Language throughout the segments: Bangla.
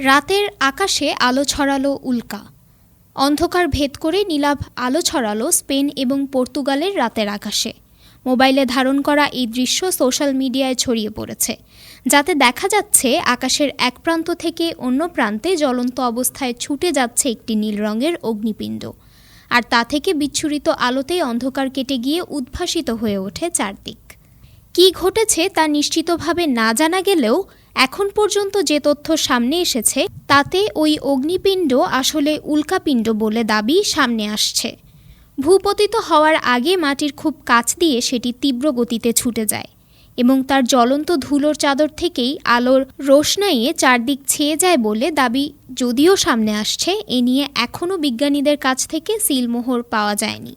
রাতের আকাশে আলো ছড়ালো উল্কা। অন্ধকার ভেদ করে নীলাভ আলো ছড়ালো স্পেন এবং পর্তুগালের রাতের আকাশে। মোবাইলে ধারণ করা এই দৃশ্য সোশ্যাল মিডিয়ায় ছড়িয়ে পড়েছে, যাতে দেখা যাচ্ছে আকাশের এক প্রান্ত থেকে অন্য প্রান্তে জ্বলন্ত অবস্থায় ছুটে যাচ্ছে একটি নীল রঙের অগ্নিপিণ্ড। আর তা থেকে বিচ্ছুরিত আলোতেই অন্ধকার কেটে গিয়ে উদ্ভাসিত হয়ে ওঠে চারদিক। কী ঘটেছে তা নিশ্চিতভাবে না জানা গেলেও এখন পর্যন্ত যে তথ্য সামনে এসেছে, তাতে ওই অগ্নিপিণ্ড আসলে উল্কাপিণ্ড বলে দাবি সামনে আসছে। ভূপতিত হওয়ার আগে মাটির খুব কাছ দিয়ে সেটি তীব্র গতিতে ছুটে যায় এবং তার জ্বলন্ত ধুলোর চাদর থেকেই আলোর রোশনাইয়ে চারদিক ছেয়ে যায় বলে দাবি যদিও সামনে আসছে, এ নিয়ে এখনও বিজ্ঞানীদের কাছ থেকে সিলমোহর পাওয়া যায়নি।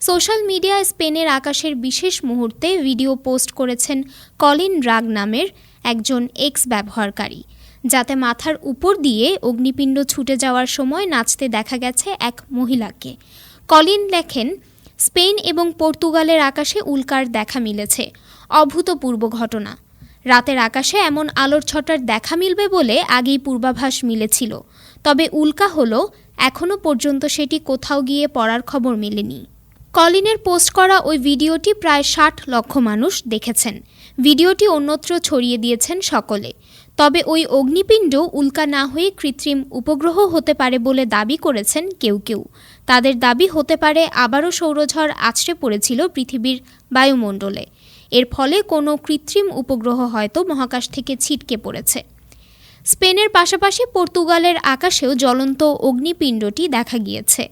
সোশ্যাল মিডিয়ায় স্পেনের আকাশের বিশেষ মুহূর্তে ভিডিও পোস্ট করেছেন কলিন রাগ নামের একজন এক্স ব্যবহারকারী, যাতে মাথার উপর দিয়ে অগ্নিপিণ্ড ছুটে যাওয়ার সময় নাচতে দেখা গেছে এক মহিলাকে। কলিন লেখেন, স্পেন এবং পর্তুগালের আকাশে উল্কার দেখা মিলেছে, অভূতপূর্ব ঘটনা। রাতের আকাশে এমন আলোর ছটার দেখা মিলবে বলে আগেই পূর্বাভাস মিলেছিল। তবে উল্কা হলো এখনও পর্যন্ত সেটি কোথাও গিয়ে পড়ার খবর মেলেনি। কলিনের পোস্ট করা ওই ভিডিওটি প্রায় ষাট লক্ষ মানুষ দেখেছেন। ভিডিওটি অন্যত্র ছড়িয়ে দিয়েছেন সকলে। তবে ওই অগ্নিপিণ্ড উল্কা না হয়ে কৃত্রিম উপগ্রহ হতে পারে বলে দাবি করেছেন কেউ কেউ। তাদের দাবি হতে পারে আবারও সৌরঝড় আছড়ে পড়েছিল পৃথিবীর বায়ুমণ্ডলে। এর ফলে কোনো কৃত্রিম উপগ্রহ হয়তো মহাকাশ থেকে ছিটকে পড়েছে। স্পেনের পাশাপাশি পর্তুগালের আকাশেও জ্বলন্ত অগ্নিপিণ্ডটি দেখা গিয়েছে।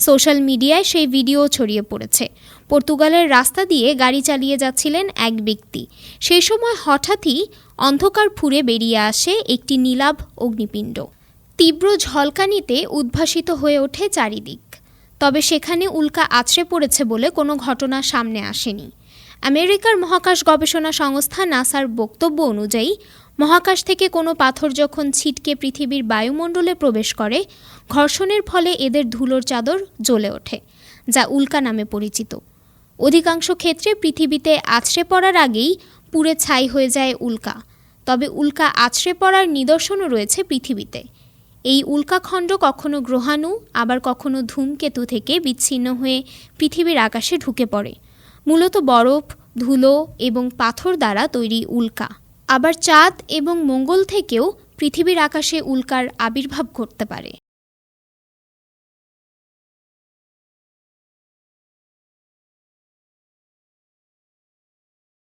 সোশ্যাল মিডিয়ায় সেই ভিডিও ছড়িয়ে পড়েছে। পর্তুগালের রাস্তা দিয়ে গাড়ি চালিয়ে যাচ্ছিলেন এক ব্যক্তি। সেই সময় হঠাৎই অন্ধকার ফুঁড়ে বেরিয়ে আসে একটি নীলাভ অগ্নিপিণ্ড। তীব্র ঝলকানিতে উদ্ভাসিত হয়ে ওঠে চারিদিক। তবে সেখানে উল্কা আছড়ে পড়েছে বলে কোনো ঘটনা সামনে আসেনি। আমেরিকার মহাকাশ গবেষণা সংস্থা নাসার বক্তব্য অনুযায়ী মহাকাশ থেকে কোনো পাথর যখন ছিটকে পৃথিবীর বায়ুমণ্ডলে প্রবেশ করে, ঘর্ষণের ফলে এদের ধুলোর চাদর জ্বলে ওঠে, যা উল্কা নামে পরিচিত। অধিকাংশ ক্ষেত্রে পৃথিবীতে আছড়ে পড়ার আগেই পুড়ে ছাই হয়ে যায় উল্কা, তবে উল্কা আছড়ে পড়ার নিদর্শনও রয়েছে পৃথিবীতে। এই উল্কাখণ্ড কখনো গ্রহাণু, আবার কখনো ধূমকেতু থেকে বিচ্ছিন্ন হয়ে পৃথিবীর আকাশে ঢুকে পড়ে। মূলত বরফ, ধুলো এবং পাথর দ্বারা তৈরি উল্কা। আবার চাঁদ এবং মঙ্গল থেকেও পৃথিবীর আকাশে উল্কার আবির্ভাব ঘটতে পারে।